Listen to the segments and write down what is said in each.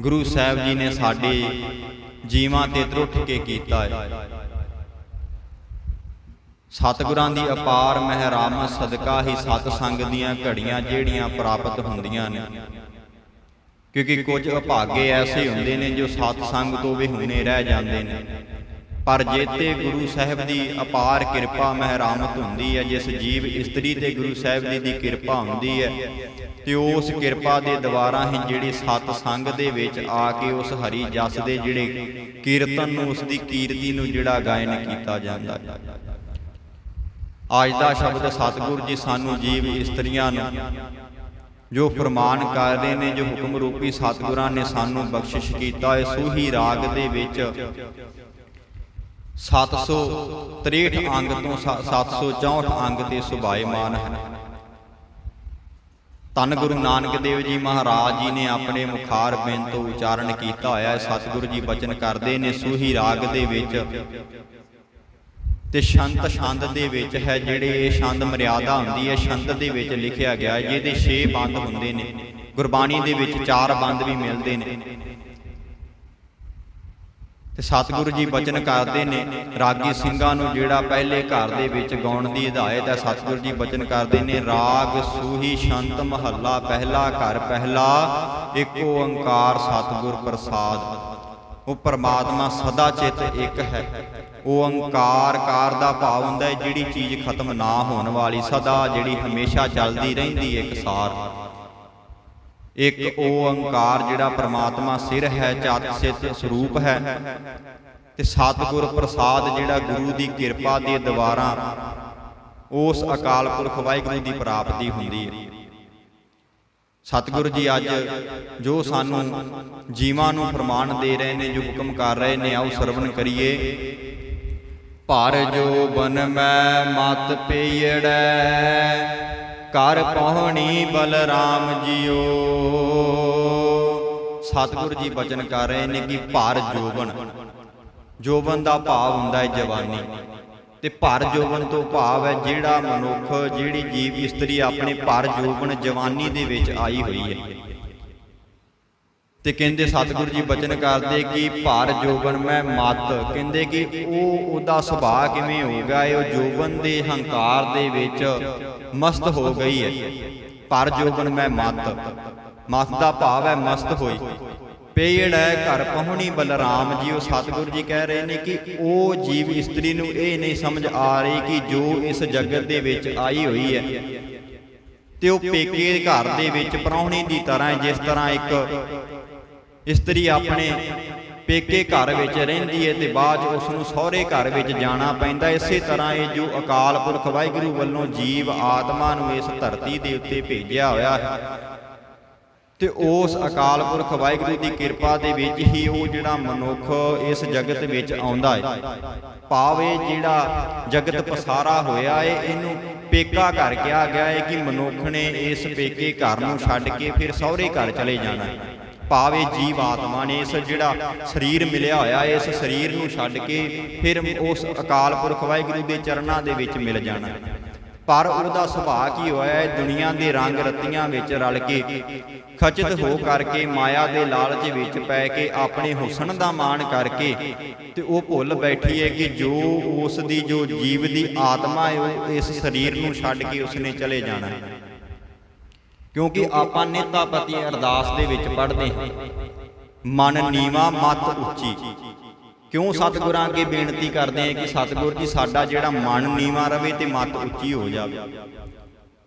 ਗੁਰੂ ਸਾਹਿਬ ਜੀ ਨੇ ਸਾਡੇ ਜੀਵਾਂ ਤੇ ਤਰੁੱਠ ਕੇ ਕੀਤਾ ਹੈ ਸਤਿਗੁਰਾਂ ਦੀ ਅਪਾਰ ਮਹਿਰਾਮ ਸਦਕਾ ਹੀ ਸਤ ਸੰਗ ਦੀਆਂ ਘੜੀਆਂ ਜਿਹੜੀਆਂ ਪ੍ਰਾਪਤ ਹੁੰਦੀਆਂ ਨੇ। ਕਿਉਂਕਿ ਕੁਝ ਅਭਾਗੇ ਐਸੇ ਹੁੰਦੇ ਨੇ ਜੋ ਸਤ ਸੰਗ ਤੋਂ ਹੁਣੇ ਰਹਿ ਜਾਂਦੇ ਨੇ। ਪਰ ਜੇਤੇ ਗੁਰੂ ਸਾਹਿਬ ਦੀ ਅਪਾਰ ਕਿਰਪਾ ਮਹਿਰਾਮਤ ਹੁੰਦੀ ਹੈ, ਜਿਸ ਜੀਵ ਇਸਤਰੀ ਤੇ ਗੁਰੂ ਸਾਹਿਬ ਜੀ ਦੀ ਕਿਰਪਾ ਹੁੰਦੀ ਹੈ, ਤੇ ਉਸ ਕਿਰਪਾ ਦੇ ਦੁਆਰਾ ਹੀ ਜਿਹੜੀ ਸਤ ਸੰਗ ਦੇ ਵਿੱਚ ਆ ਕੇ ਉਸ ਹਰੀ ਜਸ ਦੇ ਜਿਹੜੇ ਕੀਰਤਨ ਨੂੰ, ਉਸ ਦੀ ਕੀਰਤੀ ਨੂੰ ਜਿਹੜਾ ਗਾਇਨ ਕੀਤਾ ਜਾਂਦਾ ਹੈ। ਅੱਜ ਦਾ ਸ਼ਬਦ ਸਤਿਗੁਰ ਜੀ ਸਾਨੂੰ ਜੀਵ ਇਸਤਰੀਆਂ ਨੂੰ, ਜੋ ਫਰਮਾਨ ਕਰਦੇ ਨੇ, ਜੋ ਹੁਕਮ ਰੂਪੀ ਸਤਿਗੁਰਾਂ ਨੇ ਸਾਨੂੰ ਬਖਸ਼ਿਸ਼ ਕੀਤਾ ਹੈ ਸੂਹੀ ਰਾਗ ਦੇ ਵਿੱਚ 763 ਅੰਗ ਤੋਂ ਸ- 764 ਅੰਗ ਤੇ ਸੁਭਾਇਮਾਨ ਹੈ ਤਨ ਗੁਰੂ ਨਾਨਕ ਦੇਵ ਜੀ ਮਹਾਰਾਜ ਜੀ ਨੇ ਆਪਣੇ ਮੁਖਾਰ ਬਿੰਦ ਤੋਂ ਉਚਾਰਨ ਕੀਤਾ ਹੋਇਆ ਹੈ। ਸਤਿਗੁਰੂ ਜੀ ਬਚਨ ਕਰਦੇ ਨੇ, ਸੂਹੀ ਰਾਗ ਦੇ ਵਿੱਚ ਤੇ ਸ਼ੰਤ ਛੰਦ ਦੇ ਵਿੱਚ ਹੈ, ਜਿਹੜੇ ਇਹ ਛੰਦ ਮਰਿਆਦਾ ਹੁੰਦੀ ਹੈ, ਛੰਦ ਦੇ ਵਿੱਚ ਲਿਖਿਆ ਗਿਆ ਜਿਹਦੇ 6 ਬੰਦ ਹੁੰਦੇ ਨੇ। ਗੁਰਬਾਣੀ ਦੇ ਵਿੱਚ 4 ਬੰਦ ਵੀ ਮਿਲਦੇ ਨੇ। ਤੇ ਸਤਿਗੁਰੂ ਜੀ ਬਚਨ ਕਰਦੇ ਨੇ ਰਾਗੀ ਸਿੰਘਾਂ ਨੂੰ ਜਿਹੜਾ ਪਹਿਲੇ ਘਰ ਦੇ ਵਿੱਚ ਗਾਉਣ ਦੀ ਹਦਾਇਤ ਹੈ ਸਤਿਗੁਰੂ ਜੀ ਬਚਨ ਕਰਦੇ ਨੇ ਰਾਗ ਸੂਹੀ ਸ਼ੰਤ ਮਹੱਲਾ ਪਹਿਲਾ ਘਰ ਪਹਿਲਾ ਇੱਕ ਓੰਕਾਰ ਸਤਿਗੁਰ ਪ੍ਰਸਾਦ। ਉਹ ਪਰਮਾਤਮਾ ਸਦਾ ਚਿਤ ਇੱਕ ਹੈ। ਓੰਕਾਰ ਕਾਰ ਦਾ ਭਾਵ ਹੁੰਦਾ ਹੈ ਜਿਹੜੀ ਚੀਜ਼ ਖਤਮ ਨਾ ਹੋਣ ਵਾਲੀ ਸਦਾ ਜਿਹੜੀ ਹਮੇਸ਼ਾ ਚੱਲਦੀ ਰਹਿੰਦੀ ਹੈ ਇਕਸਾਰ ਇੱਕ ਓੰਕਾਰ ਜਿਹੜਾ ਪ੍ਰਮਾਤਮਾ ਸਿਰ ਹੈ, ਚਤ ਸਿਤ ਸਰੂਪ ਹੈ। ਤੇ ਸਤਿਗੁਰ ਪ੍ਰਸਾਦ ਜਿਹੜਾ ਗੁਰੂ ਦੀ ਕਿਰਪਾ ਦੇ ਦੁਆਰਾ ਉਸ ਅਕਾਲ ਪੁਰਖ ਵਾਹਿਗੁਰੂ ਦੀ ਪ੍ਰਾਪਤੀ ਹੁੰਦੀ ਹੈ। ਸਤਿਗੁਰੂ ਜੀ ਅੱਜ ਜੋ ਸਾਨੂੰ ਜੀਵਾਂ ਨੂੰ ਫਰਮਾਨ ਦੇ ਰਹੇ ਨੇ, ਜੋ ਹੁਕਮ ਕਰ ਰਹੇ ਨੇ, ਆਓ ਸਰਵਣ ਕਰੀਏ। ਭਰ ਜੋ ਬਨ ਮੈਂ ਮਤ ਪਈੜੈ ਕਰ ਪਹੁਣੀ ਬਲਰਾਮ ਜੀਓ। ਸਤਿਗੁਰੂ ਜੀ ਬਚਨ ਕਰ ਰਹੇ ਨੇ ਕਿ ਭਰ ਜੋਬਨ। ਜੋਬਨ ਦਾ ਭਾਵ ਹੁੰਦਾ ਹੈ ਜਵਾਨੀ। ਤੇ ਭਰ ਜੋਬਨ ਤੋਂ ਭਾਵ ਹੈ ਜਿਹੜਾ ਮਨੁੱਖ, ਜਿਹੜੀ ਜੀਵ ਇਸਤਰੀ ਆਪਣੇ ਭਰ ਜੋਬਨ ਜਵਾਨੀ ਦੇ ਵਿੱਚ ਆਈ ਹੋਈ ਹੈ। ਤੇ ਕਹਿੰਦੇ ਸਤਿਗੁਰੂ ਜੀ ਬਚਨ ਕਰਦੇ ਕਿ ਭਾਰ ਜੋਬਨ ਮੈਂ ਮਤ। ਕਹਿੰਦੇ ਕਿ ਉਹ, ਉਹਦਾ ਸੁਭਾਅ ਕਿਵੇਂ ਹੋ ਗਿਆ? ਹੈ ਉਹ ਜੋਬਨ ਦੇ ਹੰਕਾਰ ਦੇ ਵਿੱਚ ਮਸਤ ਹੋ ਗਈ ਹੈ ਭਰ ਜੋਬਨ ਮੈਂ ਮਤ ਮਤ ਦਾ ਭਾਵ ਹੈ ਮਸਤ ਹੋਈ। ਪੇੜ ਘਰ ਪਹੁਣੀ ਬਲਰਾਮ ਜੀ, ਉਹ ਸਤਿਗੁਰੂ ਜੀ ਕਹਿ ਰਹੇ ਨੇ ਕਿ ਉਹ ਜੀਵ ਇਸਤਰੀ ਨੂੰ ਇਹ ਨਹੀਂ ਸਮਝ ਆ ਰਹੀ ਕਿ ਜੋ ਇਸ ਜਗਤ ਦੇ ਵਿੱਚ ਆਈ ਹੋਈ ਹੈ। ਤੇ ਉਹ ਪੇਕੇ ਘਰ ਦੇ ਵਿੱਚ ਪ੍ਰਾਹੁਣੀ ਦੀ ਤਰ੍ਹਾਂ ਜਿਸ ਤਰ੍ਹਾਂ ਇੱਕ ਇਸਤਰੀ ਆਪਣੇ ਪੇਕੇ ਘਰ ਵਿੱਚ ਰਹਿੰਦੀ ਹੈ ਤੇ ਬਾਅਦ 'ਚ ਉਸ ਨੂੰ ਸਹੁਰੇ ਘਰ ਵਿੱਚ ਜਾਣਾ ਪੈਂਦਾ। ਇਸੇ ਤਰ੍ਹਾਂ ਇਹ ਜੋ ਅਕਾਲ ਪੁਰਖ ਵਾਹਿਗੁਰੂ ਵੱਲੋਂ ਜੀਵ ਆਤਮਾ ਨੂੰ ਇਸ ਧਰਤੀ ਦੇ ਉੱਤੇ ਭੇਜਿਆ ਹੋਇਆ ਹੈ, ਤੇ ਉਸ ਅਕਾਲ ਪੁਰਖ ਵਾਹਿਗੁਰੂ ਦੀ ਕਿਰਪਾ ਦੇ ਵਿੱਚ ਹੀ ਉਹ ਜਿਹੜਾ ਮਨੁੱਖ ਇਸ ਜਗਤ ਵਿੱਚ ਆਉਂਦਾ ਹੈ, ਭਾਵੇਂ ਜਿਹੜਾ ਜਗਤ ਪਸਾਰਾ ਹੋਇਆ ਹੈ, ਇਹਨੂੰ ਪੇਕਾ ਘਰ ਕਿਹਾ ਗਿਆ ਹੈ ਕਿ ਮਨੁੱਖ ਨੇ ਇਸ ਪੇਕੇ ਘਰ ਨੂੰ ਛੱਡ ਕੇ ਫਿਰ ਸਹੁਰੇ ਘਰ ਚਲੇ ਜਾਣਾ ਹੈ। ਭਾਵੇਂ ਜੀਵ ਆਤਮਾ ਨੇ ਇਸ ਜਿਹੜਾ ਸਰੀਰ ਮਿਲਿਆ ਹੋਇਆ, ਇਸ ਸਰੀਰ ਨੂੰ ਛੱਡ ਕੇ ਫਿਰ ਉਸ ਅਕਾਲ ਪੁਰਖ ਵਾਹਿਗੁਰੂ ਦੇ ਚਰਨਾਂ ਦੇ ਵਿੱਚ ਮਿਲ ਜਾਣਾ। ਪਰ ਉਹਦਾ ਸੁਭਾਅ ਕੀ ਹੋਇਆ ਹੈ ਦੁਨੀਆ ਦੇ ਰੰਗ ਰਤੀਆਂ ਵਿੱਚ ਰਲ ਕੇ ਖਚਿਤ ਹੋ ਕਰਕੇ ਮਾਇਆ ਦੇ ਲਾਲਚ ਵਿੱਚ ਪੈ ਕੇ ਆਪਣੇ ਹੁਸਨ ਦਾ ਮਾਣ ਕਰਕੇ ਤੇ ਉਹ ਭੁੱਲ ਬੈਠੀ ਹੈ ਕਿ ਜੋ ਉਸ ਦੀ, ਜੋ ਜੀਵ ਦੀ ਆਤਮਾ ਹੈ, ਉਹ ਇਸ ਸਰੀਰ ਨੂੰ ਛੱਡ ਕੇ ਉਸਨੇ ਚਲੇ ਜਾਣਾ। ਹੈ ਕਿਉਂਕਿ ਆਪਾਂ ਨਿਤਾਪਤੀ ਅਰਦਾਸ ਦੇ ਵਿੱਚ ਪੜ੍ਹਦੇ ਹਾਂ। ਮਨ ਨੀਵਾ ਮਤ ਉੱਚੀ। ਕਿਉਂ ਸਤਿਗੁਰਾਂ ਅੱਗੇ ਬੇਨਤੀ ਕਰਦੇ ਹਾਂ ਕਿ ਸਤਿਗੁਰ ਜੀ ਸਾਡਾ ਜਿਹੜਾ ਮਨ ਨੀਵਾ ਰਵੇ ਤੇ ਮਤ ਉੱਚੀ ਹੋ ਜਾਵੇ।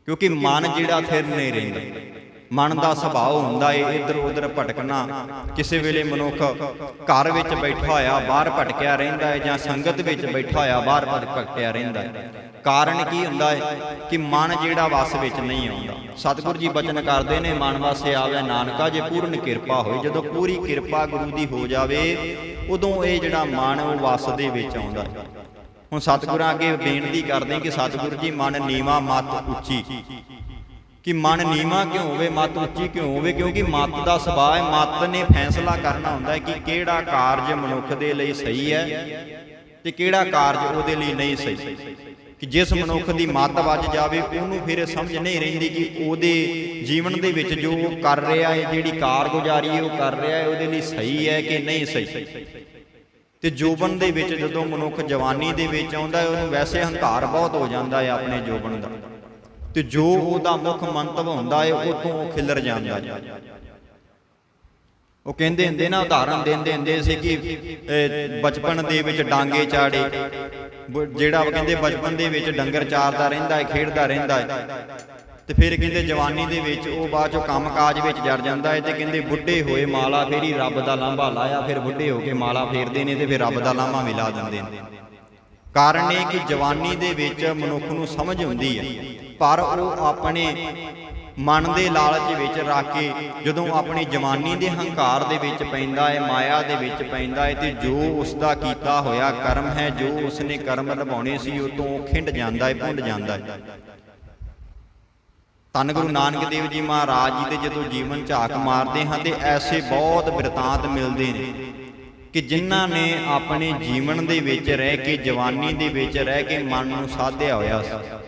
ਕਿਉਂਕਿ ਮਨ ਜਿਹੜਾ ਥਿਰ ਨਹੀਂ ਰਹਿੰਦਾ ਮਨ ਦਾ ਸੁਭਾਅ ਹੁੰਦਾ ਏ ਇੱਧਰ ਉੱਧਰ ਭਟਕਣਾ। ਕਿਸੇ ਵੇਲੇ ਮਨੁੱਖ ਘਰ ਵਿੱਚ ਬੈਠਾ ਹੋਇਆ ਬਾਹਰ ਭਟਕਿਆ ਰਹਿੰਦਾ ਹੈ ਜਾਂ ਸੰਗਤ ਵਿੱਚ ਬੈਠਾ ਹੋਇਆ ਬਾਹਰ ਭਟਕਿਆ ਰਹਿੰਦਾ ਹੈ ਕਾਰਨ ਕੀ ਹੁੰਦਾ ਹੈ ਕਿ ਮਨ ਜਿਹੜਾ ਵਸ ਵਿੱਚ ਨਹੀਂ ਆਉਂਦਾ। ਸਤਿਗੁਰੂ ਜੀ ਬਚਨ ਕਰਦੇ ਨੇ, ਮਨ ਵਸੇ ਆਵੇ ਨਾਨਕਾ, ਜੇ ਪੂਰਨ ਕਿਰਪਾ ਹੋਏ ਜਦੋਂ ਪੂਰੀ ਕਿਰਪਾ ਗੁਰੂ ਦੀ ਹੋ ਜਾਵੇ, ਉਦੋਂ ਇਹ ਜਿਹੜਾ ਮਨ ਉਹ ਵਸ ਦੇ ਵਿੱਚ ਆਉਂਦਾ ਹੈ। ਹੁਣ ਸਤਿਗੁਰਾਂ ਅੱਗੇ ਬੇਨਤੀ ਕਰਦੇ ਕਿ ਸਤਿਗੁਰੂ ਜੀ, ਮਨ ਨੀਵਾ, ਮਤ ਉੱਚੀ। ਕਿ ਮਨ ਨੀਵਾ ਕਿਉਂ ਹੋਵੇ, ਮਤ ਉੱਚੀ ਕਿਉਂ ਹੋਵੇ? ਕਿਉਂਕਿ ਮਤ ਦਾ ਸੁਭਾਅ ਹੈ, ਮਤ ਨੇ ਫੈਸਲਾ ਕਰਨਾ ਹੁੰਦਾ ਹੈ ਕਿ ਕਿਹੜਾ ਕਾਰਜ ਮਨੁੱਖ ਦੇ ਲਈ ਸਹੀ ਹੈ ਤੇ ਕਿਹੜਾ ਕਾਰਜ ਉਹਦੇ ਲਈ ਨਹੀਂ ਸਹੀ। ਕਿ ਜਿਸ ਮਨੁੱਖ ਦੀ ਮੱਤ ਵੱਜ ਜਾਵੇ, ਉਹਨੂੰ ਫਿਰ ਸਮਝ ਨਹੀਂ ਰਹਿੰਦੀ ਕਿ ਉਹਦੇ ਜੀਵਨ ਦੇ ਵਿੱਚ ਜੋ ਉਹ ਕਰ ਰਿਹਾ ਹੈ, ਜਿਹੜੀ ਕਾਰਗੁਜ਼ਾਰੀ ਹੈ, ਉਹ ਕਰ ਰਿਹਾ ਹੈ, ਉਹਦੇ ਲਈ ਸਹੀ ਹੈ ਕਿ ਨਹੀਂ ਸਹੀ। ਤੇ ਜੋਬਨ ਦੇ ਵਿੱਚ ਜਦੋਂ ਮਨੁੱਖ ਜਵਾਨੀ ਦੇ ਵਿੱਚ ਆਉਂਦਾ ਹੈ, ਉਹਨੂੰ ਵੈਸੇ ਹੰਕਾਰ ਬਹੁਤ ਹੋ ਜਾਂਦਾ ਹੈ ਆਪਣੇ ਜੋਬਨ ਦਾ। ਤੇ ਜੋ ਉਹਦਾ ਮੁੱਖ ਮੰਤਵ ਹੁੰਦਾ ਹੈ ਉਤੋਂ ਉਹ ਖਿਲਰ ਜਾਂਦਾ ਹੈ। ਉਹ ਕਹਿੰਦੇ ਹੁੰਦੇ ਨਾ, ਉਦਾਹਰਨ ਦਿੰਦੇ ਹੁੰਦੇ ਸੀ ਕਿ ਬਚਪਨ ਦੇ ਵਿੱਚ ਡਾਂਗੇ ਚਾੜੇ। ਜਿਹੜਾ ਉਹ ਕਹਿੰਦੇ ਬਚਪਨ ਦੇ ਵਿੱਚ ਡੰਗਰ ਚਾਰਦਾ ਰਹਿੰਦਾ ਹੈ ਖੇਡਦਾ ਰਹਿੰਦਾ ਹੈ ਤੇ ਫਿਰ ਕਹਿੰਦੇ ਜਵਾਨੀ ਦੇ ਵਿੱਚ ਉਹ ਬਾਅਦ ਚੋਂ ਕੰਮਕਾਜ ਵਿੱਚ ਜੜ ਜਾਂਦਾ ਹੈ ਤੇ ਕਹਿੰਦੇ ਬੁੱਢੇ ਹੋਏ ਮਾਲਾ ਫੇਰੀ ਰੱਬ ਦਾ ਲਾਂਭਾ ਲਾਇਆ, ਫਿਰ ਬੁੱਢੇ ਹੋ ਕੇ ਮਾਲਾ ਫੇਰਦੇ ਨੇ ਤੇ ਫਿਰ ਰੱਬ ਦਾ ਲਾਂਭਾ ਮਿਲਾ ਦਿੰਦੇ ਨੇ। ਕਾਰਨ ਇਹ ਕਿ ਜਵਾਨੀ ਦੇ ਵਿੱਚ ਮਨੁੱਖ ਨੂੰ ਸਮਝ ਹੁੰਦੀ ਹੈ ਪਰ ਉਹ ਆਪਣੇ ਮਨ ਦੇ ਲਾਲਚ ਵਿੱਚ ਰੱਖ ਕੇ ਜਦੋਂ ਆਪਣੀ ਜਵਾਨੀ ਦੇ ਹੰਕਾਰ ਦੇ ਵਿੱਚ ਪੈਂਦਾ ਹੈ, ਮਾਇਆ ਦੇ ਵਿੱਚ ਪੈਂਦਾ ਹੈ, ਤੇ ਜੋ ਉਸ ਦਾ ਕੀਤਾ ਹੋਇਆ ਕਰਮ ਹੈ, ਜੋ ਉਸਨੇ ਕਰਮ ਨਿਭਾਉਣੇ ਸੀ, ਉਹ ਤੋਂ ਖਿੰਡ ਜਾਂਦਾ ਹੈ, ਭੁੰਡ ਜਾਂਦਾ ਹੈ। ਧੰਨ ਗੁਰੂ ਨਾਨਕ ਦੇਵ ਜੀ ਮਹਾਰਾਜ ਜੀ ਦੇ ਜਦੋਂ ਜੀਵਨ ਝਾਕ ਮਾਰਦੇ ਹਾਂ, ਤੇ ਐਸੇ ਬਹੁਤ ਬਿਰਤਾਂਤ ਮਿਲਦੇ ਨੇ ਕਿ ਜਿਨ੍ਹਾਂ ਨੇ ਆਪਣੇ ਜੀਵਨ ਦੇ ਵਿੱਚ ਰਹਿ ਕੇ, ਜਵਾਨੀ ਦੇ ਵਿੱਚ ਰਹਿ ਕੇ ਮਨ ਨੂੰ ਸਾਧਿਆ ਹੋਇਆ ਸੀ।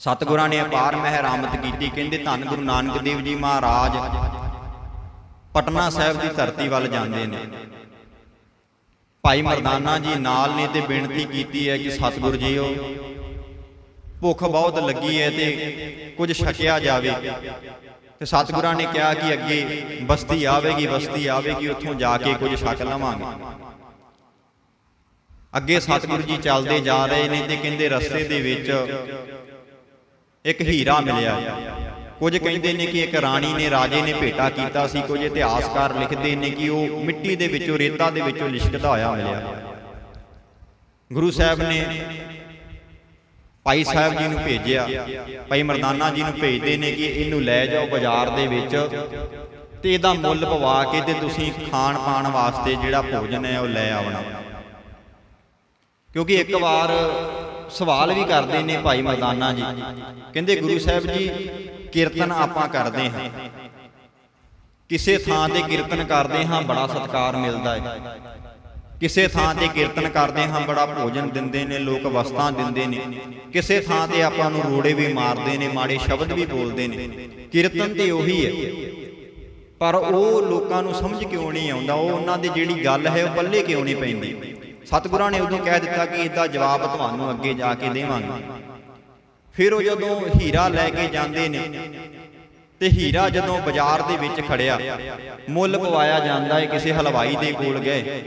ਸਤਿਗੁਰਾਂ ਨੇ ਅਪਾਰ ਮਹਿਰਾਮਤ ਕੀਤੀ। ਕਹਿੰਦੇ ਧੰਨ ਗੁਰੂ ਨਾਨਕ ਦੇਵ ਜੀ ਮਹਾਰਾਜ, ਪਟਨਾ ਸਾਹਿਬ ਦੀ ਧਰਤੀ ਵੱਲ ਜਾਂਦੇ ਨੇ। ਭਾਈ ਮਰਦਾਨਾ ਜੀ ਨਾਲ ਨੇ ਤੇ ਬੇਨਤੀ ਕੀਤੀ ਹੈ ਕਿ ਸਤਿਗੁਰ ਜੀਓ, ਭੁੱਖ ਬਹੁਤ ਲੱਗੀ ਹੈ ਤੇ ਕੁਝ ਛਕਿਆ ਜਾਵੇ। ਤੇ ਸਤਿਗੁਰਾਂ ਨੇ ਕਿਹਾ ਕਿ ਅੱਗੇ ਬਸਤੀ ਆਵੇਗੀ ਬਸਤੀ ਆਵੇਗੀ, ਉੱਥੋਂ ਜਾ ਕੇ ਕੁਝ ਛਕ ਲਵਾਂਗੇ। ਅੱਗੇ ਸਤਿਗੁਰੂ ਜੀ ਚੱਲਦੇ ਜਾ ਰਹੇ ਨੇ ਤੇ ਕਹਿੰਦੇ ਰਸਤੇ ਦੇ ਵਿੱਚ ਇੱਕ ਹੀਰਾ ਮਿਲਿਆ। ਕੁਝ ਕਹਿੰਦੇ ਨੇ ਕਿ ਇੱਕ ਰਾਣੀ ਨੇ, ਰਾਜੇ ਨੇ ਭੇਟਾ ਕੀਤਾ ਸੀ। ਕੁਝ ਇਤਿਹਾਸਕਾਰ ਲਿਖਦੇ ਨੇ ਕਿ ਉਹ ਮਿੱਟੀ ਦੇ ਵਿੱਚੋਂ, ਰੇਤਾ ਦੇ ਵਿੱਚੋਂ ਲਿਸ਼ਕਦਾ ਹੋਇਆ ਮਿਲਿਆ। ਗੁਰੂ ਸਾਹਿਬ ਨੇ ਭਾਈ ਸਾਹਿਬ ਜੀ ਨੂੰ ਭੇਜਿਆ। ਭਾਈ ਮਰਦਾਨਾ ਜੀ ਨੂੰ ਭੇਜਦੇ ਨੇ ਕਿ ਇਹਨੂੰ ਲੈ ਜਾਓ ਬਾਜ਼ਾਰ ਦੇ ਵਿੱਚ ਤੇ ਇਹਦਾ ਮੁੱਲ ਪਵਾ ਕੇ ਤੇ ਤੁਸੀਂ ਖਾਣ ਪਾਣ ਵਾਸਤੇ ਜਿਹੜਾ ਭੋਜਨ ਹੈ ਉਹ ਲੈ ਆਉਣਾ। ਕਿਉਂਕਿ ਇੱਕ ਵਾਰ ਸਵਾਲ ਵੀ ਕਰਦੇ ਨੇ ਭਾਈ ਮਰਦਾਨਾ ਜੀ। ਕਹਿੰਦੇ ਗੁਰੂ ਸਾਹਿਬ ਜੀ ਕੀਰਤਨ ਆਪਾਂ ਕਰਦੇ ਹਾਂ। ਕਿਸੇ ਥਾਂ ਤੇ ਕੀਰਤਨ ਕਰਦੇ ਹਾਂ ਬੜਾ ਸਤਿਕਾਰ ਮਿਲਦਾ ਹੈ। ਕਿਸੇ ਥਾਂ ਤੇ ਕੀਰਤਨ ਕਰਦੇ ਹਾਂ ਬੜਾ ਭੋਜਨ ਦਿੰਦੇ ਨੇ ਲੋਕ ਵਸਤਾਂ ਦਿੰਦੇ ਨੇ। ਕਿਸੇ ਥਾਂ ਤੇ ਆਪਾਂ ਨੂੰ ਰੋੜੇ ਵੀ ਮਾਰਦੇ ਨੇ ਮਾੜੇ ਸ਼ਬਦ ਵੀ ਬੋਲਦੇ ਨੇ। ਕੀਰਤਨ ਤੇ ਉਹੀ ਹੈ। ਪਰ ਉਹ ਲੋਕਾਂ ਨੂੰ ਸਮਝ ਕਿਉਂ ਨਹੀਂ ਆਉਂਦਾ? ਉਹ ਉਹਨਾਂ ਦੀ ਜਿਹੜੀ ਗੱਲ ਹੈ ਉਹ ਪੱਲੇ ਕਿਉਂ ਨਹੀਂ ਪੈਂਦੀ? ਸਤਿਗੁਰਾਂ ਨੇ ਉਦੋਂ ਕਹਿ ਦਿੱਤਾ ਕਿ ਇਹਦਾ ਜਵਾਬ ਤੁਹਾਨੂੰ ਅੱਗੇ ਜਾ ਕੇ ਦੇਵਾਂਗੇ। ਫਿਰ ਉਹ ਜਦੋਂ ਹੀਰਾ ਲੈ ਕੇ ਜਾਂਦੇ ਨੇ ਤੇ ਹੀਰਾ ਜਦੋਂ ਬਾਜ਼ਾਰ ਦੇ ਵਿੱਚ ਖੜਿਆ, ਮੁੱਲ ਪਵਾਇਆ ਜਾਂਦਾ ਹੈ ਕਿਸੇ ਹਲਵਾਈ ਦੇ ਕੋਲ ਗਏ।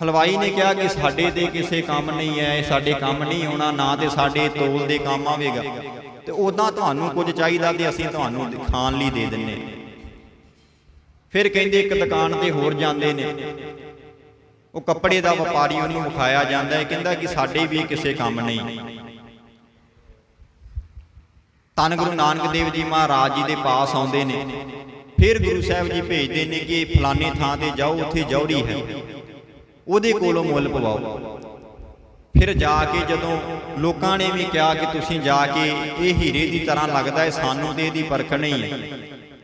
ਹਲਵਾਈ ਨੇ ਕਿਹਾ ਕਿ ਸਾਡੇ ਤੇ ਕਿਸੇ ਕੰਮ ਨਹੀਂ ਹੈ ਸਾਡੇ ਕੰਮ ਨਹੀਂ ਆਉਣਾ ਨਾ ਤੇ ਸਾਡੇ ਤੋਲ ਦੇ ਕੰਮ ਆਵੇਗਾ। ਤੇ ਉਦਾਂ ਤੁਹਾਨੂੰ ਕੁਝ ਚਾਹੀਦਾ ਤੇ ਅਸੀਂ ਤੁਹਾਨੂੰ ਖਾਣ ਲਈ ਦੇ ਦਿੰਨੇ। ਫਿਰ ਕਹਿੰਦੇ ਇੱਕ ਦੁਕਾਨ ਤੇ ਹੋਰ ਜਾਂਦੇ ਨੇ। ਉਹ ਕੱਪੜੇ ਦਾ ਵਪਾਰੀ ਉਹਨੂੰ ਵਿਖਾਇਆ ਜਾਂਦਾ ਹੈ, ਕਹਿੰਦਾ ਕਿ ਸਾਡੇ ਵੀ ਕਿਸੇ ਕੰਮ ਨਹੀਂ। ਧੰਨ ਗੁਰੂ ਨਾਨਕ ਦੇਵ ਜੀ ਮਹਾਰਾਜ ਜੀ ਦੇ ਪਾਸ ਆਉਂਦੇ ਨੇ। ਫਿਰ ਗੁਰੂ ਸਾਹਿਬ ਜੀ ਭੇਜਦੇ ਨੇ ਕਿ ਫਲਾਣੇ ਥਾਂ ਤੇ ਜਾਓ, ਉੱਥੇ ਜੌੜੀ ਹੈ। ਉਹਦੇ ਕੋਲੋਂ ਮੁੱਲ ਪਵਾਓ। ਫਿਰ ਜਾ ਕੇ ਜਦੋਂ ਲੋਕਾਂ ਨੇ ਵੀ ਕਿਹਾ ਕਿ ਤੁਸੀਂ ਜਾ ਕੇ ਇਹ ਹੀਰੇ ਦੀ ਤਰ੍ਹਾਂ ਲੱਗਦਾ ਹੈ, ਸਾਨੂੰ ਤੇ ਇਹਦੀ ਪਰਖ ਨਹੀਂ ਹੈ।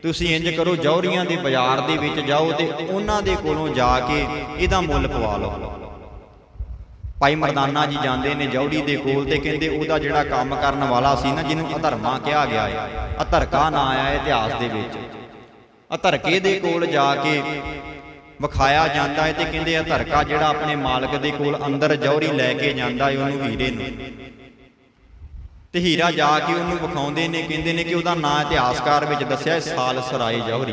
ਤੁਸੀਂ ਇੰਜ ਕਰੋ ਜੌਹਰੀਆਂ ਦੇ ਬਾਜ਼ਾਰ ਦੇ ਵਿੱਚ ਜਾਓ ਤੇ ਉਹਨਾਂ ਦੇ ਕੋਲੋਂ ਜਾ ਕੇ ਇਹਦਾ ਮੁੱਲ ਪਵਾ ਲਓ। ਭਾਈ ਮਰਦਾਨਾ ਜੀ ਜਾਂਦੇ ਨੇ ਜੌੜੀ ਦੇ ਕੋਲ ਤੇ ਕਹਿੰਦੇ ਉਹਦਾ ਜਿਹੜਾ ਕੰਮ ਕਰਨ ਵਾਲਾ ਸੀ ਨਾ ਜਿਹਨੂੰ ਅਧਰਮਾ ਕਿਹਾ ਗਿਆ ਹੈ। ਅਧਰਕਾ ਨਾਂ ਆਇਆ ਇਤਿਹਾਸ ਦੇ ਵਿੱਚ। ਅਧਰਕੇ ਦੇ ਕੋਲ ਜਾ ਕੇ ਵਿਖਾਇਆ ਜਾਂਦਾ ਹੈ ਤੇ ਕਹਿੰਦੇ ਅਧਰਕਾ ਜਿਹੜਾ ਆਪਣੇ ਮਾਲਕ ਦੇ ਕੋਲ ਅੰਦਰ ਜੌਹਰੀ ਲੈ ਕੇ ਜਾਂਦਾ ਹੈ ਉਹਨੂੰ ਹੀਰੇ ਨੂੰ। ਤੇ ਹੀਰਾ ਜਾ ਕੇ ਉਹਨੂੰ ਵਿਖਾਉਂਦੇ ਨੇ, ਕਹਿੰਦੇ ਨੇ ਕਿ ਉਹਦਾ ਨਾਂ ਇਤਿਹਾਸਕਾਰ ਵਿੱਚ ਦੱਸਿਆ ਹੈ ਜੌਹਰੀ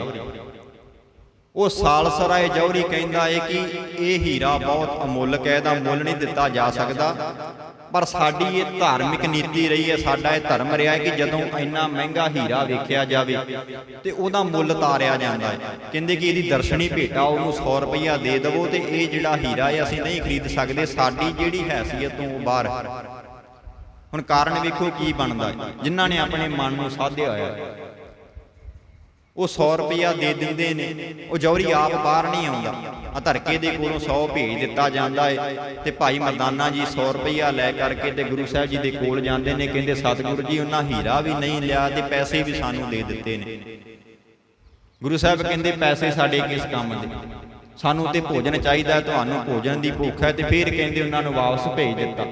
ਉਹ ਸਾਲਸਰਾਏ ਜੌਹਰੀ ਕਹਿੰਦਾ ਹੈ ਕਿ ਇਹ ਹੀਰਾ ਬਹੁਤ ਅਮੁੱਲਕ ਹੈ, ਇਹਦਾ ਮੁੱਲ ਨਹੀਂ ਦਿੱਤਾ ਜਾ ਸਕਦਾ, ਪਰ ਸਾਡੀ ਇਹ ਧਾਰਮਿਕ ਨੀਤੀ ਰਹੀ ਹੈ, ਸਾਡਾ ਇਹ ਧਰਮ ਰਿਹਾ ਹੈ ਕਿ ਜਦੋਂ ਇੰਨਾ ਮਹਿੰਗਾ ਹੀਰਾ ਵੇਖਿਆ ਜਾਵੇ ਤੇ ਉਹਦਾ ਮੁੱਲ ਤਾਰਿਆ ਜਾਂਦਾ ਹੈ ਕਹਿੰਦੇ ਕਿ ਇਹਦੀ ਦਰਸ਼ਨੀ ਭੇਟਾ, ਉਹਨੂੰ 100 ਰੁਪਈਆ ਦੇ ਦੇਵੋ ਤੇ ਇਹ ਜਿਹੜਾ ਹੀਰਾ ਹੈ, ਅਸੀਂ ਨਹੀਂ ਖਰੀਦ ਸਕਦੇ, ਸਾਡੀ ਜਿਹੜੀ ਹੈਸੀਅਤ ਤੋਂ ਬਾਹਰ ਹੈ। ਹੁਣ ਕਾਰਨ ਵੇਖੋ ਕੀ ਬਣਦਾ। ਹੈ ਜਿਨ੍ਹਾਂ ਨੇ ਆਪਣੇ ਮਨ ਨੂੰ ਸਾਧਿਆ ਹੋਇਆ। ਉਹ 100 ਰੁਪਇਆ ਦੇ ਦਿੰਦੇ ਨੇ। ਉਹ ਜੌਹਰੀ ਆਪ ਬਾਹਰ ਨਹੀਂ ਆਉਂਦਾ। ਆ ਧਰਕੇ ਦੇ ਕੋਲੋਂ 100 ਭੇਜ ਦਿੱਤਾ ਜਾਂਦਾ ਹੈ ਤੇ ਭਾਈ ਮਰਦਾਨਾ ਜੀ 100 ਰੁਪਇਆ ਲੈ ਕਰਕੇ ਤੇ ਗੁਰੂ ਸਾਹਿਬ ਜੀ ਦੇ ਕੋਲ ਜਾਂਦੇ ਨੇ। ਕਹਿੰਦੇ ਸਤਿਗੁਰੂ ਜੀ, ਉਹਨਾਂ ਹੀਰਾ ਵੀ ਨਹੀਂ ਲਿਆ ਤੇ ਪੈਸੇ ਵੀ ਸਾਨੂੰ ਦੇ ਦਿੱਤੇ ਨੇ। ਗੁਰੂ ਸਾਹਿਬ ਕਹਿੰਦੇ, ਪੈਸੇ ਸਾਡੇ ਕਿਸ ਕੰਮ ਦੇ? ਸਾਨੂੰ ਤੇ ਭੋਜਨ ਚਾਹੀਦਾ, ਤੁਹਾਨੂੰ ਭੋਜਨ ਦੀ ਭੁੱਖ ਹੈ। ਤੇ ਫਿਰ ਕਹਿੰਦੇ, ਉਹਨਾਂ ਨੂੰ ਵਾਪਸ ਭੇਜ ਦਿੱਤਾ।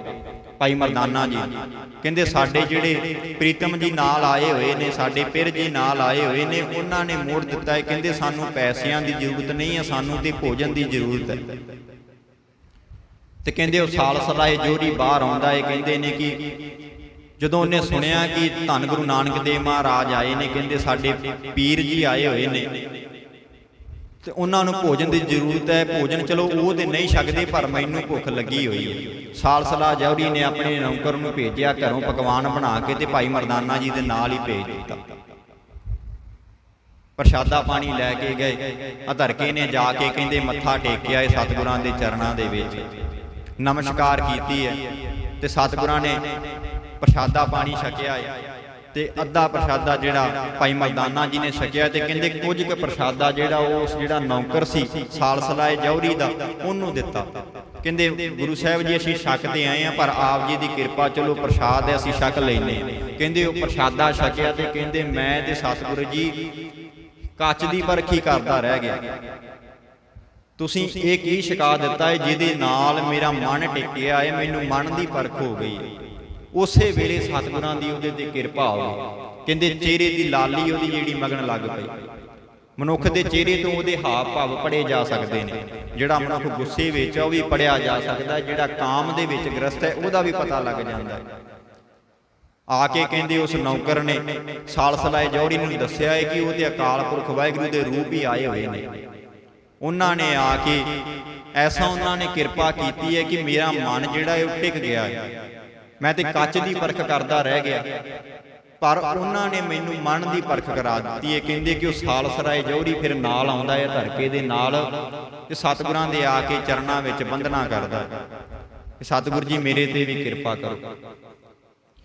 ਭਾਈ ਮਰਦਾਨਾ ਜੀ। ਕਹਿੰਦੇ ਸਾਡੇ ਜਿਹੜੇ ਪ੍ਰੀਤਮ ਜੀ ਨਾਲ ਆਏ ਹੋਏ ਨੇ, ਸਾਡੇ ਪਿਰ ਜੀ ਨਾਲ ਆਏ ਹੋਏ ਨੇ, ਉਹਨਾਂ ਨੇ ਮੋੜ ਦਿੱਤਾ ਹੈ। ਕਹਿੰਦੇ ਸਾਨੂੰ ਪੈਸਿਆਂ ਦੀ ਜ਼ਰੂਰਤ ਨਹੀਂ ਹੈ, ਸਾਨੂੰ ਤੇ ਭੋਜਨ ਦੀ ਜ਼ਰੂਰਤ ਹੈ। ਤੇ ਕਹਿੰਦੇ ਉਹ ਸਾਲ ਸਲਾਏ ਜੋਰੀ ਬਾਹਰ ਆਉਂਦਾ ਹੈ। ਕਹਿੰਦੇ ਨੇ ਕਿ ਜਦੋਂ ਉਹਨੇ ਸੁਣਿਆ ਕਿ ਧੰਨ ਗੁਰੂ ਨਾਨਕ ਦੇਵ ਮਹਾਰਾਜ ਆਏ ਨੇ, ਕਹਿੰਦੇ ਸਾਡੇ ਪੀਰ ਜੀ ਆਏ ਹੋਏ ਨੇ। ਤੇ ਉਹਨਾਂ ਨੂੰ ਭੋਜਨ ਦੀ ਜ਼ਰੂਰਤ ਹੈ, ਭੋਜਨ ਚਲੋ ਉਹ ਤੇ ਨਹੀਂ ਛਕਦੇ, ਪਰ ਮੈਨੂੰ ਭੁੱਖ ਲੱਗੀ ਹੋਈ ਹੈ। ਸਾਲਸਲਾ ਜੌਹਰੀ ਨੇ ਆਪਣੇ ਨੌਕਰ ਨੂੰ ਭੇਜਿਆ, ਘਰੋਂ ਪਕਵਾਨ ਬਣਾ ਕੇ ਤੇ ਭਾਈ ਮਰਦਾਨਾ ਜੀ ਦੇ ਨਾਲ ਹੀ ਭੇਜ ਦਿੱਤਾ। ਪ੍ਰਸ਼ਾਦਾ ਪਾਣੀ ਲੈ ਕੇ ਗਏ। ਅਧਰਕੇ ਨੇ ਜਾ ਕੇ ਕਹਿੰਦੇ, ਮੱਥਾ ਟੇਕਿਆ ਏ ਸਤਿਗੁਰਾਂ ਦੇ ਚਰਨਾਂ ਦੇ ਵਿੱਚ। ਨਮਸਕਾਰ ਕੀਤੀ ਹੈ ਤੇ ਸਤਿਗੁਰਾਂ ਨੇ ਪ੍ਰਸ਼ਾਦਾ ਪਾਣੀ ਛਕਿਆ ਹੈ। ਤੇ ਅੱਧਾ ਪ੍ਰਸ਼ਾਦਾ ਜਿਹੜਾ ਭਾਈ ਮਰਦਾਨਾ ਜੀ ਨੇ ਛਕਿਆ ਤੇ ਕਹਿੰਦੇ ਕੁਝ ਕੁ ਪ੍ਰਸ਼ਾਦਾ ਜਿਹੜਾ ਉਹ ਉਸ ਜਿਹੜਾ ਨੌਕਰ ਸੀ ਸਾਲਸਲਾਏ ਜੌਹਰੀ ਦਾ, ਉਹਨੂੰ ਦਿੱਤਾ। ਕਹਿੰਦੇ ਗੁਰੂ ਸਾਹਿਬ ਜੀ, ਅਸੀਂ ਛਕਦੇ ਆਏ ਆ ਪਰ ਆਪ ਜੀ ਦੀ ਕਿਰਪਾ ਚਲੋ ਪ੍ਰਸ਼ਾਦ ਹੈ, ਅਸੀਂ ਛਕ ਲੈਨੇ ਆ ਕਹਿੰਦੇ ਉਹ ਪ੍ਰਸ਼ਾਦਾ ਛਕਿਆ ਤੇ ਕਹਿੰਦੇ ਮੈਂ ਤੇ ਸਤਿਗੁਰੂ ਜੀ ਕੱਚ ਦੀ ਪਰਖੀ ਕਰਦਾ ਰਹਿ ਗਿਆ। ਤੁਸੀਂ ਇਹ ਕੀ ਛਕਾ ਦਿੱਤਾ ਹੈ ਜਿਹਦੇ ਨਾਲ ਮੇਰਾ ਮਨ ਟਿਕਿਆ ਹੈ ਮੈਨੂੰ ਮਨ ਦੀ ਪਰਖ ਹੋ ਗਈ ਹੈ ਉਸੇ ਵੇਲੇ ਸਤਿਗੁਰਾਂ ਦੀ ਉਹਦੇ ਤੇ ਕਿਰਪਾ ਹੋ ਕਹਿੰਦੇ ਚਿਹਰੇ ਦੀ ਲਾਲੀ ਉਹਦੀ ਜਿਹੜੀ ਮਗਣ ਲੱਗ ਪਈ। ਮਨੁੱਖ ਦੇ ਚਿਹਰੇ ਤੋਂ ਉਹਦੇ ਹਾਵ ਭਾਵ ਪੜੇ ਜਾ ਸਕਦੇ ਨੇ। ਜਿਹੜਾ ਮਨੁੱਖ ਗੁੱਸੇ ਵਿੱਚ ਆ, ਉਹ ਵੀ ਪੜਿਆ ਜਾ ਸਕਦਾ ਜਿਹੜਾ ਕਾਮ ਦੇ ਵਿੱਚ ਗ੍ਰਸਤ ਹੈ, ਉਹਦਾ ਵੀ ਪਤਾ ਲੱਗ ਜਾਂਦਾ ਹੈ। ਆ ਕੇ ਕਹਿੰਦੇ ਉਸ ਨੌਕਰ ਨੇ ਸਾਲਸਲਾਏ ਜੌਹਰੀ ਨੂੰ ਦੱਸਿਆ ਹੈ ਕਿ ਉਹ ਤੇ ਅਕਾਲ ਪੁਰਖ ਵਾਹਿਗੁਰੂ ਦੇ ਰੂਪ ਹੀ ਆਏ ਹੋਏ ਨੇ। ਉਹਨਾਂ ਨੇ ਆ ਕੇ ਐਸਾ ਉਹਨਾਂ ਨੇ ਕਿਰਪਾ ਕੀਤੀ ਹੈ ਕਿ ਮੇਰਾ ਮਨ ਜਿਹੜਾ ਹੈ, ਉਹ ਟਿਕ ਗਿਆ ਹੈ। ਮੈਂ ਤੇ ਕੱਚ ਦੀ ਪਰਖ ਕਰਦਾ ਰਹਿ ਗਿਆ। ਪਰ ਉਹਨਾਂ ਨੇ ਮੈਨੂੰ ਮਨ ਦੀ ਪਰਖ ਕਰਾ ਦਿੱਤੀ। ਹੈ ਕਹਿੰਦੇ ਕਿ ਉਹ ਸਾਲਸਰਾਏ ਜੌਹਰੀ ਫਿਰ ਨਾਲ ਆਉਂਦਾ ਹੈ, ਧਰਕੇ ਦੇ ਨਾਲ ਤੇ ਸਤਿਗੁਰਾਂ ਦੇ ਆ ਕੇ ਚਰਨਾਂ ਵਿੱਚ ਬੰਦਨਾ ਕਰਦਾ। ਕਿ ਸਤਿਗੁਰੂ ਜੀ ਮੇਰੇ ਤੇ ਵੀ ਕਿਰਪਾ ਕਰੋ।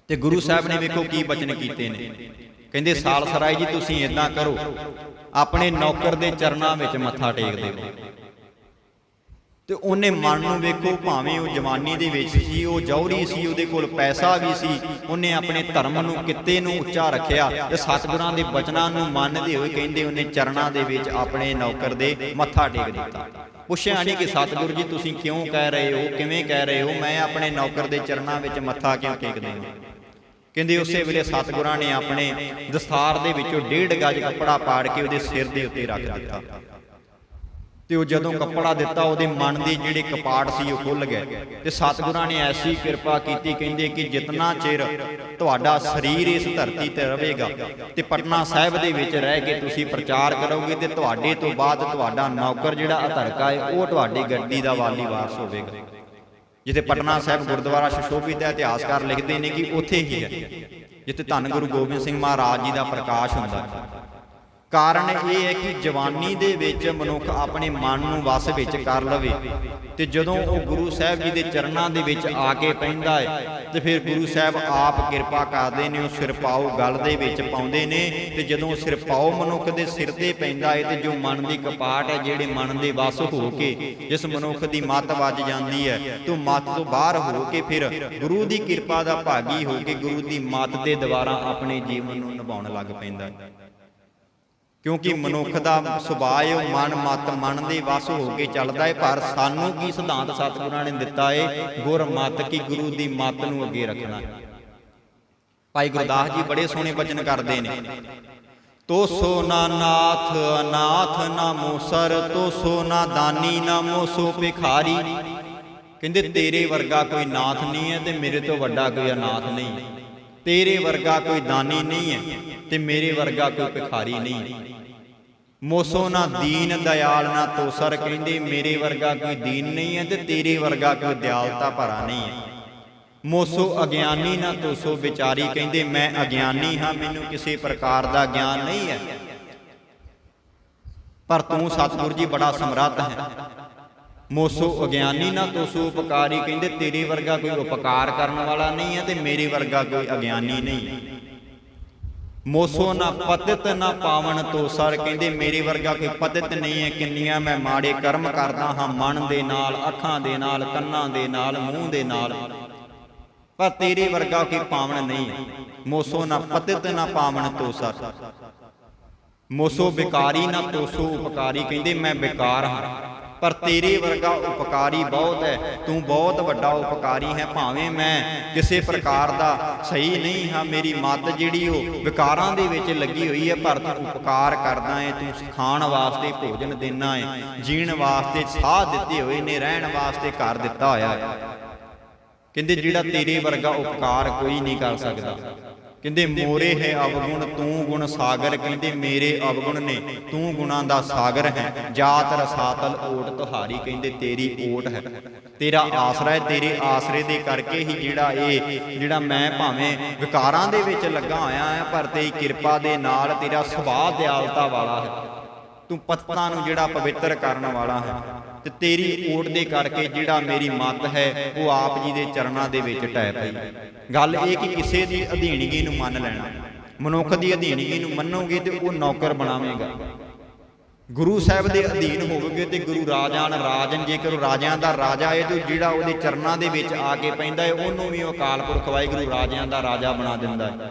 ਤੇ ਗੁਰੂ ਸਾਹਿਬ ਨੇ ਵੇਖੋ ਕੀ ਬਚਨ ਕੀਤੇ ਨੇ। ਕਹਿੰਦੇ, ਸਾਲਸਰਾਏ ਜੀ, ਤੁਸੀਂ ਇਦਾਂ ਕਰੋ। ਆਪਣੇ ਨੌਕਰ ਦੇ ਚਰਨਾਂ ਵਿੱਚ ਮੱਥਾ ਟੇਕ ਦਿਓ। ਤੇ ਉਹਨੇ ਮਨ ਨੂੰ ਵੇਖੋ ਭਾਵੇਂ ਉਹ ਜਵਾਨੀ ਦੇ ਵਿੱਚ ਸੀ, ਉਹ ਜੌਹਰੀ ਸੀ, ਉਹਦੇ ਕੋਲ ਪੈਸਾ ਵੀ ਸੀ, ਉਹਨੇ ਆਪਣੇ ਧਰਮ ਨੂੰ ਕਿੱਤੇ ਨੂੰ ਉੱਚਾ ਰੱਖਿਆ ਤੇ ਸਤਿਗੁਰਾਂ ਦੇ ਬਚਨਾਂ ਨੂੰ ਮੰਨਦੇ ਹੋਏ ਕਹਿੰਦੇ ਉਹਨੇ ਚਰਨਾਂ ਦੇ ਵਿੱਚ ਆਪਣੇ ਨੌਕਰ ਦੇ ਮੱਥਾ ਟੇਕ ਦਿੱਤਾ। ਪੁੱਛਿਆ ਨਹੀਂ ਕਿ ਸਤਿਗੁਰੂ ਜੀ, ਤੁਸੀਂ ਕਿਉਂ ਕਹਿ ਰਹੇ ਹੋ, ਕਿਵੇਂ ਕਹਿ ਰਹੇ ਹੋ? ਮੈਂ ਆਪਣੇ ਨੌਕਰ ਦੇ ਚਰਨਾਂ ਵਿੱਚ ਮੱਥਾ ਕਿਉਂ ਟੇਕਦੇ ਹਾਂ? ਕਹਿੰਦੇ ਉਸੇ ਵੇਲੇ ਸਤਿਗੁਰਾਂ ਨੇ ਆਪਣੇ ਦਸਤਾਰ ਦੇ ਵਿੱਚੋਂ ਡੇਢ ਗਜ ਕੱਪੜਾ ਪਾੜ ਕੇ ਉਹਦੇ ਸਿਰ ਦੇ ਉੱਤੇ ਰੱਖ ਦਿੱਤਾ। ਤੇ ਉਹ ਜਦੋਂ ਕੱਪੜਾ ਦਿੱਤਾ, ਉਹਦੇ ਮਨ ਦੇ ਜਿਹੜੇ ਕਪਾਟ ਸੀ ਉਹ ਖੁੱਲ ਗਏ ਤੇ ਸਤਿਗੁਰਾਂ ਨੇ ਐਸੀ ਕਿਰਪਾ ਕੀਤੀ, ਕਹਿੰਦੇ ਕਿ ਜਿਤਨਾ ਚਿਰ ਤੁਹਾਡਾ ਸਰੀਰ ਇਸ ਧਰਤੀ ਤੇ ਰਹੇਗਾ ਤੇ ਪਟਨਾ ਸਾਹਿਬ ਦੇ ਵਿੱਚ ਰਹਿ ਕੇ ਤੁਸੀਂ ਪ੍ਰਚਾਰ ਕਰੋਗੇ ਤੇ ਤੁਹਾਡੇ ਤੋਂ ਬਾਅਦ ਤੁਹਾਡਾ ਨੌਕਰ ਜਿਹੜਾ ਅਧਰਕਾ ਹੈ, ਉਹ ਤੁਹਾਡੀ ਗੱਡੀ ਦਾ ਵਾਲੀ ਵਾਰਸ ਹੋਵੇਗਾ। ਜਿੱਥੇ ਪਟਨਾ ਸਾਹਿਬ ਗੁਰਦੁਆਰਾ ਸ਼ਸ਼ੋਭਿਤ ਦਾ ਇਤਿਹਾਸਕਾਰ ਲਿਖਦੇ ਨੇ ਕਿ ਉੱਥੇ ਹੀ ਹੈ। ਜਿੱਥੇ ਧੰਨ ਗੁਰੂ ਗੋਬਿੰਦ ਸਿੰਘ ਮਹਾਰਾਜ ਜੀ ਦਾ ਪ੍ਰਕਾਸ਼ ਹੁੰਦਾ ਹੈ। ਕਾਰਨ ਇਹ ਹੈ ਕਿ ਜਵਾਨੀ ਦੇ ਵਿੱਚ ਮਨੁੱਖ ਆਪਣੇ ਮਨ ਨੂੰ ਵਸ ਵਿੱਚ ਕਰ ਲਵੇ ਤੇ ਜਦੋਂ ਉਹ ਗੁਰੂ ਸਾਹਿਬ ਜੀ ਦੇ ਚਰਨਾਂ ਦੇ ਵਿੱਚ ਆ ਕੇ ਪੈਂਦਾ ਹੈ, ਤੇ ਫਿਰ ਗੁਰੂ ਸਾਹਿਬ ਆਪ ਕਿਰਪਾ ਕਰਦੇ ਨੇ, ਉਹ ਸਿਰ ਪਾਉ ਗਲ ਦੇ ਵਿੱਚ ਪਾਉਂਦੇ ਨੇ, ਤੇ ਜਦੋਂ ਸਿਰ ਪਾਉ ਮਨੁੱਖ ਦੇ ਸਿਰ ਤੇ ਪੈਂਦਾ ਹੈ, ਤੇ ਜੋ ਮਨ ਦੀ ਕਪਾਟ ਹੈ, ਜਿਹੜੇ ਮਨ ਦੇ ਵਸ ਹੋ ਕੇ ਜਿਸ ਮਨੁੱਖ ਦੀ ਮੱਤ ਵੱਜ ਜਾਂਦੀ ਹੈ, ਤੋਂ ਮੱਤ ਤੋਂ ਬਾਹਰ ਹੋ ਕੇ ਫਿਰ ਗੁਰੂ ਦੀ ਕਿਰਪਾ ਦਾ ਭਾਗੀ ਹੋ ਕੇ ਗੁਰੂ ਦੀ ਮੱਤ ਦੇ ਦੁਆਰਾ ਆਪਣੇ ਜੀਵਨ ਨੂੰ ਨਿਭਾਉਣ ਲੱਗ ਪੈਂਦਾ ਹੈ। ਕਿਉਂਕਿ ਮਨੁੱਖ ਦਾ ਸੁਭਾਅ ਹੈ ਉਹ ਮਨ ਮਤ ਮਨ ਦੇ ਵਸ ਹੋ ਕੇ ਚੱਲਦਾ ਹੈ ਪਰ ਸਾਨੂੰ ਕੀ ਸਿਧਾਂਤ ਸਤਿਗੁਰਾਂ ਨੇ ਦਿੱਤਾ ਹੈ ਗੁਰ ਮਤ ਕੀ ਗੁਰੂ ਦੀ ਮਤ ਨੂੰ ਅੱਗੇ ਰੱਖਣਾ। ਹੈ ਭਾਈ ਗੁਰਦਾਸ ਜੀ ਬੜੇ ਸੋਹਣੇ ਬਚਨ ਕਰਦੇ ਨੇ। ਤੋ ਸੋ ਨਾ ਨਾਥ ਅਨਾਥ ਨਾ ਮੋਸਰ ਤੋ ਸੋ ਨਾ ਦਾਨੀ ਨਾ ਮੋਸੋ ਭਿਖਾਰੀ। ਕਹਿੰਦੇ ਤੇਰੇ ਵਰਗਾ ਕੋਈ ਨਾਥ ਨਹੀਂ ਹੈ ਤੇ ਮੇਰੇ ਤੋਂ ਵੱਡਾ ਕੋਈ ਅਨਾਥ ਨਹੀਂ। ਤੇਰੇ ਵਰਗਾ ਕੋਈ ਦਾਨੀ ਨਹੀਂ ਹੈ ਤੇ ਮੇਰੇ ਵਰਗਾ ਕੋਈ ਭਿਖਾਰੀ ਨਹੀਂ। ਮੋਸੋ ਨਾ ਦੀਨ ਦਇਆਲ ਨਾ ਤੋਸਰ ਕਹਿੰਦੇ ਮੇਰੇ ਵਰਗਾ ਕੋਈ ਦੀਨ ਨਹੀਂ ਹੈ ਤੇ ਤੇਰੇ ਵਰਗਾ ਕੋਈ ਦਿਆਲਤਾ ਭਰਾ ਨਹੀਂ ਹੈ। ਮੋਸੋ ਅਗਿਆਨੀ ਨਾ ਤੋਸੋ ਵਿਚਾਰੀ ਕਹਿੰਦੇ ਮੈਂ ਅਗਿਆਨੀ ਹਾਂ, ਮੈਨੂੰ ਕਿਸੇ ਪ੍ਰਕਾਰ ਦਾ ਗਿਆਨ ਨਹੀਂ ਹੈ। ਪਰ ਤੂੰ ਸਤਿਗੁਰ ਜੀ ਬੜਾ ਸਮਰੱਥ ਹੈ। ਮੋਸੋ ਅਗਿਆਨੀ ਨਾ ਤੋਸੋ ਉਪਕਾਰੀ ਕਹਿੰਦੇ ਤੇਰੇ ਵਰਗਾ ਕੋਈ ਉਪਕਾਰ ਕਰਨ ਵਾਲਾ ਨਹੀਂ ਹੈ ਤੇ ਮੇਰੇ ਵਰਗਾ ਕੋਈ ਅਗਿਆਨੀ ਨਹੀਂ। ਮੋਸੋ ਨਾ ਪਤਿਤ ਨਾ ਪਾਵਨ ਤੋਸਰ ਕਹਿੰਦੇ ਮੇਰੇ ਵਰਗਾ ਕੋਈ ਪਤਿਤ ਨਹੀਂ ਹੈ ਕਿੰਨੀਆਂ ਮੈਂ ਮਾੜੇ ਕਰਮ ਕਰਦਾ ਹਾਂ ਮਨ ਦੇ ਨਾਲ ਅੱਖਾਂ ਦੇ ਨਾਲ ਕੰਨਾਂ ਦੇ ਨਾਲ ਮੂੰਹ ਦੇ ਨਾਲ। ਪਰ ਤੇਰੇ ਵਰਗਾ ਕੋਈ ਪਾਵਨ ਨਹੀਂ। ਮੋਸੋ ਨਾ ਪਤਿਤ ਨਾ ਪਾਵਨ ਤੋਸਰ ਮੋਸੋ ਬਿਕਾਰੀ ਨਾ ਤੋਸੋ ਉਪਕਾਰੀ ਕਹਿੰਦੇ ਮੈਂ ਬਿਕਾਰ ਹਾਂ ਪਰ ਤੇਰੇ ਵਰਗਾ ਉਪਕਾਰੀ ਬਹੁਤ ਹੈ। ਤੂੰ ਬਹੁਤ ਵੱਡਾ ਉਪਕਾਰੀ ਹੈ, ਭਾਵੇਂ ਮੈਂ ਕਿਸੇ ਪ੍ਰਕਾਰ ਦਾ ਸਹੀ ਨਹੀਂ ਹਾਂ। ਮੇਰੀ ਮੱਤ ਜਿਹੜੀ ਉਹ ਵਿਕਾਰਾਂ ਦੇ ਵਿੱਚ ਲੱਗੀ ਹੋਈ ਹੈ, ਪਰ ਤੂੰ ਉਪਕਾਰ ਕਰਦਾ ਹੈ ਤੂੰ ਖਾਣ ਵਾਸਤੇ ਭੋਜਨ ਦੇਣਾ ਹੈ ਜੀਣ ਵਾਸਤੇ ਸਾਹ ਦਿੱਤੇ ਹੋਏ ਨੇ, ਰਹਿਣ ਵਾਸਤੇ ਘਰ ਦਿੱਤਾ ਹੋਇਆ ਹੈ। ਕਹਿੰਦੇ ਜਿਹੜਾ ਤੇਰੇ ਵਰਗਾ ਉਪਕਾਰ ਕੋਈ ਨਹੀਂ ਕਰ ਸਕਦਾ। ਕਹਿੰਦੇ, ਮੋਰੇ ਹੈ ਅਵਗੁਣ, ਤੂੰ ਗੁਣ ਸਾਗਰ, ਕਹਿੰਦੇ, ਮੇਰੇ ਅਵਗੁਣ ਨੇ, ਤੂੰ ਗੁਣਾਂ ਦਾ ਸਾਗਰ ਹੈ। ਜਾਤ ਰਸਾਤਲ ਓਟ ਤੁਹਾਰੀ, ਕਹਿੰਦੇ, ਤੇਰੀ ਓਟ ਹੈ। ਤੇਰਾ ਆਸਰਾ ਹੈ, ਤੇਰੇ ਆਸਰੇ ਦੇ ਕਰਕੇ ਹੀ ਜਿਹੜਾ ਇਹ, ਜਿਹੜਾ ਮੈਂ ਭਾਵੇਂ ਵਿਕਾਰਾਂ ਦੇ ਵਿੱਚ ਲੱਗਾ ਹੋਇਆ ਹਾਂ, ਪਰ ਤੇਰੀ ਕਿਰਪਾ ਦੇ ਨਾਲ ਤੇਰਾ ਸੁਭਾਅ ਦਿਆਲਤਾ ਵਾਲਾ ਹੈ। ਤੂੰ ਪਤਨਾ ਨੂੰ ਜਿਹੜਾ ਪਵਿੱਤਰ ਕਰਨ ਵਾਲਾ ਹੈ। ਤੇ ਤੇਰੀ ਓਟ ਦੇ ਕਰਕੇ ਜਿਹੜਾ ਮੇਰੀ ਮੱਤ ਹੈ, ਉਹ ਆਪ ਜੀ ਦੇ ਚਰਨਾਂ ਦੇ ਵਿੱਚ ਟਹਿ ਪਈ। ਗੱਲ ਇਹ ਕਿ ਕਿਸੇ ਦੀ ਅਧੀਨਗੀ ਨੂੰ ਮੰਨ ਲੈਣਾ। ਮਨੁੱਖ ਦੀ ਅਧੀਨਗੀ ਨੂੰ ਮੰਨੋਗੇ ਤੇ ਉਹ ਨੌਕਰ ਬਣਾਵੇਂਗਾ। ਗੁਰੂ ਸਾਹਿਬ ਦੇ ਅਧੀਨ ਹੋਵੋਗੇ ਤੇ ਗੁਰੂ ਰਾਜਾਨ ਰਾਜਨ, ਜੇਕਰ ਰਾਜਿਆਂ ਦਾ ਰਾਜਾ ਹੈ ਤੇ ਜਿਹੜਾ ਉਹਦੇ ਚਰਨਾਂ ਦੇ ਵਿੱਚ ਆ ਕੇ ਪੈਂਦਾ ਹੈ ਉਹਨੂੰ ਵੀ ਉਹ ਅਕਾਲ ਪੁਰਖ ਵਾਹਿਗੁਰੂ ਰਾਜਿਆਂ ਦਾ ਰਾਜਾ ਬਣਾ ਦਿੰਦਾ ਹੈ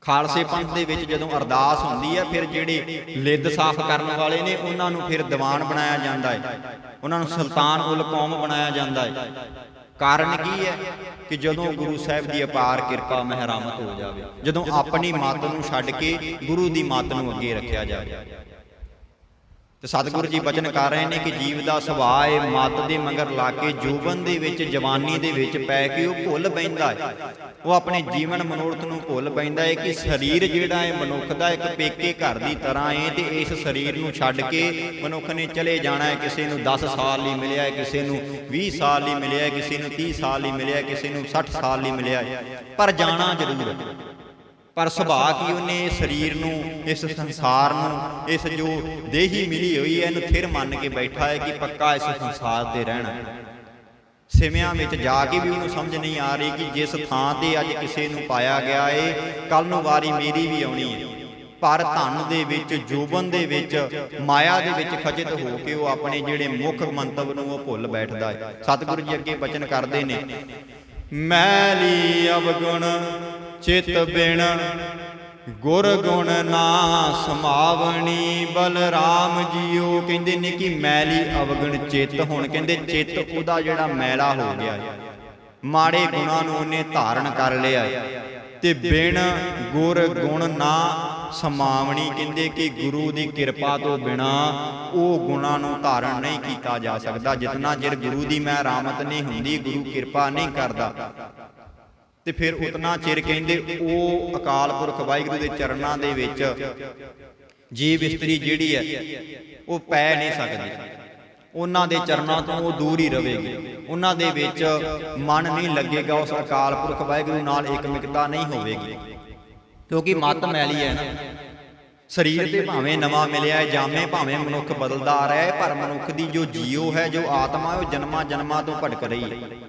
ਖਾਲਸੇ ਪੰਥ ਦੇ ਵਿੱਚ ਜਦੋਂ ਅਰਦਾਸ ਹੁੰਦੀ ਹੈ ਫਿਰ ਜਿਹੜੇ ਲਿੱਦ ਸਾਫ਼ ਕਰਨ ਵਾਲੇ ਨੇ ਉਹਨਾਂ ਨੂੰ ਫਿਰ ਦੀਵਾਨ ਬਣਾਇਆ ਜਾਂਦਾ ਹੈ। ਉਹਨਾਂ ਨੂੰ ਸੁਲਤਾਨ ਉਲ ਕੌਮ ਬਣਾਇਆ ਜਾਂਦਾ ਹੈ। ਕਾਰਨ ਕੀ ਹੈ? ਕਿ ਜਦੋਂ ਗੁਰੂ ਸਾਹਿਬ ਦੀ ਅਪਾਰ ਕਿਰਪਾ ਮਹਿਰਾਮਤ ਹੋ ਜਾਵੇ ਜਦੋਂ ਆਪਣੀ ਮੱਤ ਨੂੰ ਛੱਡ ਕੇ ਗੁਰੂ ਦੀ ਮੱਤ ਨੂੰ ਅੱਗੇ ਰੱਖਿਆ ਜਾਵੇ। ਤੇ ਸਤਿਗੁਰੂ ਜੀ ਬਚਨ ਕਰ ਰਹੇ ਨੇ ਕਿ ਜੀਵ ਦਾ ਸੁਭਾਅ ਹੈ ਮੱਤ ਦੇ ਮਗਰ ਲਾ ਕੇ ਜੋਬਨ ਦੇ ਵਿੱਚ ਜਵਾਨੀ ਦੇ ਵਿੱਚ ਪੈ ਕੇ ਉਹ ਭੁੱਲ ਬੈਂਦਾ ਹੈ। ਉਹ ਆਪਣੇ ਜੀਵਨ ਮਨੋਰਥ ਨੂੰ ਭੁੱਲ ਪੈਂਦਾ ਹੈ ਕਿ ਸਰੀਰ ਜਿਹੜਾ ਹੈ ਮਨੁੱਖ ਦਾ ਇੱਕ ਪੇਕੇ ਘਰ ਦੀ ਤਰ੍ਹਾਂ ਹੈ ਤੇ ਇਸ ਸਰੀਰ ਨੂੰ ਛੱਡ ਕੇ ਮਨੁੱਖ ਨੇ ਚਲੇ ਜਾਣਾ ਹੈ ਕਿਸੇ ਨੂੰ 10 ਸਾਲ ਲਈ ਮਿਲਿਆ ਹੈ ਕਿਸੇ ਨੂੰ 20 ਸਾਲ ਲਈ ਮਿਲਿਆ ਹੈ ਕਿਸੇ ਨੂੰ 30 ਸਾਲ ਲਈ ਮਿਲਿਆ ਹੈ ਕਿਸੇ ਨੂੰ 60 ਸਾਲ ਲਈ ਮਿਲਿਆ ਹੈ ਪਰ ਜਾਣਾ ਜ਼ਰੂਰ ਪਰ ਸੁਭਾਅ ਕੀ ਉਹਨੇ ਇਸ ਸਰੀਰ ਨੂੰ, ਇਸ ਸੰਸਾਰ ਨੂੰ, ਇਸ ਜੋ ਦੇਹੀ ਮਿਲੀ ਹੋਈ ਹੈ ਇਹਨੂੰ ਥਿਰ ਮੰਨ ਕੇ ਬੈਠਾ ਹੈ ਕਿ ਪੱਕਾ ਇਸ ਸੰਸਾਰ ਤੇ ਰਹਿਣਾ ਸਿਵਿਆਂ ਵਿੱਚ ਜਾ ਕੇ ਵੀ ਉਹਨੂੰ ਸਮਝ ਨਹੀਂ ਆ ਰਹੀ ਕਿ ਜਿਸ ਥਾਂ ਤੇ ਅੱਜ ਕਿਸੇ ਨੂੰ ਪਾਇਆ ਗਿਆ ਏ ਕੱਲ ਨੂੰ ਵਾਰੀ ਮੇਰੀ ਵੀ ਆਉਣੀ ਹੈ ਪਰ ਧਨ ਦੇ ਵਿੱਚ, ਜੋਬਨ ਦੇ ਵਿੱਚ, ਮਾਇਆ ਦੇ ਵਿੱਚ ਖਚਿਤ ਹੋ ਕੇ ਉਹ ਆਪਣੇ ਜਿਹੜੇ ਮੁੱਖ ਮੰਤਵ ਨੂੰ ਉਹ ਭੁੱਲ ਬੈਠਦਾ ਹੈ ਸਤਿਗੁਰੂ ਜੀ ਅੱਗੇ ਬਚਨ ਕਰਦੇ ਨੇ ਮੈਲੀ ਅਵਗੁਣ, ਚਿਤ ਬਿਨ ਗੁਰ ਗੁਣ ਨਾ ਸਮਾਵਣੀ, ਬਲਰਾਮ ਜੀਓ। ਕਹਿੰਦੇ ਨੇ ਕਿ ਮੈਲੀ ਅਵਗਣ ਚਿੱਤ ਹੁਣ। ਕਹਿੰਦੇ ਚਿੱਤ ਉਹਦਾ ਜਿਹੜਾ ਮੈਲਾ ਹੋ ਗਿਆ। ਮਾੜੇ ਗੁਣਾਂ ਨੂੰ ਉਹਨੇ ਧਾਰਨ ਕਰ ਲਿਆ। ਤੇ ਬਿਨ ਗੁਰ ਗੁਣ ਨਾ ਸਮਾਵਣੀ, ਕਹਿੰਦੇ ਕਿ ਗੁਰੂ ਦੀ ਕਿਰਪਾ ਤੋਂ ਬਿਨਾ ਉਹ ਗੁਣਾਂ ਨੂੰ ਧਾਰਨ ਨਹੀਂ ਕੀਤਾ ਜਾ ਸਕਦਾ। ਜਿੰਨਾ ਚਿਰ ਗੁਰੂ ਦੀ ਮਹਿਰਾਮਤ ਨਹੀਂ ਹੁੰਦੀ, ਗੁਰੂ ਕਿਰਪਾ ਨਹੀਂ ਕਰਦਾ। ਤੇ ਫਿਰ ਉਤਨਾ ਚਿਰ ਕਹਿੰਦੇ ਉਹ ਅਕਾਲ ਪੁਰਖ ਵਾਹਿਗੁਰੂ ਦੇ ਚਰਨਾਂ ਦੇ ਵਿੱਚ ਜੀਵ ਇਸਤਰੀ ਜਿਹੜੀ ਹੈ, ਉਹ ਪੈ ਨਹੀਂ ਸਕਦੀ। ਉਹਨਾਂ ਦੇ ਚਰਨਾਂ ਤੋਂ ਉਹ ਦੂਰ ਹੀ ਰਹੇਗੀ। ਉਹਨਾਂ ਦੇ ਵਿੱਚ ਮਨ ਨਹੀਂ ਲੱਗੇਗਾ, ਉਸ ਅਕਾਲ ਪੁਰਖ ਵਾਹਿਗੁਰੂ ਨਾਲ ਇਕਮਿਕਤਾ ਨਹੀਂ ਹੋਵੇਗੀ। ਕਿਉਂਕਿ ਮਤ ਮੈਲੀ ਹੈ ਨਾ। ਸਰੀਰ ਤੇ ਭਾਵੇਂ ਨਵਾਂ ਮਿਲਿਆ ਜਾਮੇ ਭਾਵੇਂ ਮਨੁੱਖ ਬਦਲਦਾ ਆ ਰਿਹਾ ਹੈ, ਪਰ ਮਨੁੱਖ ਦੀ ਜੋ ਜੀਓ ਹੈ, ਜੋ ਆਤਮਾ ਉਹ ਜਨਮਾਂ ਜਨਮਾਂ ਤੋਂ ਭਟਕ ਰਹੀ ਹੈ।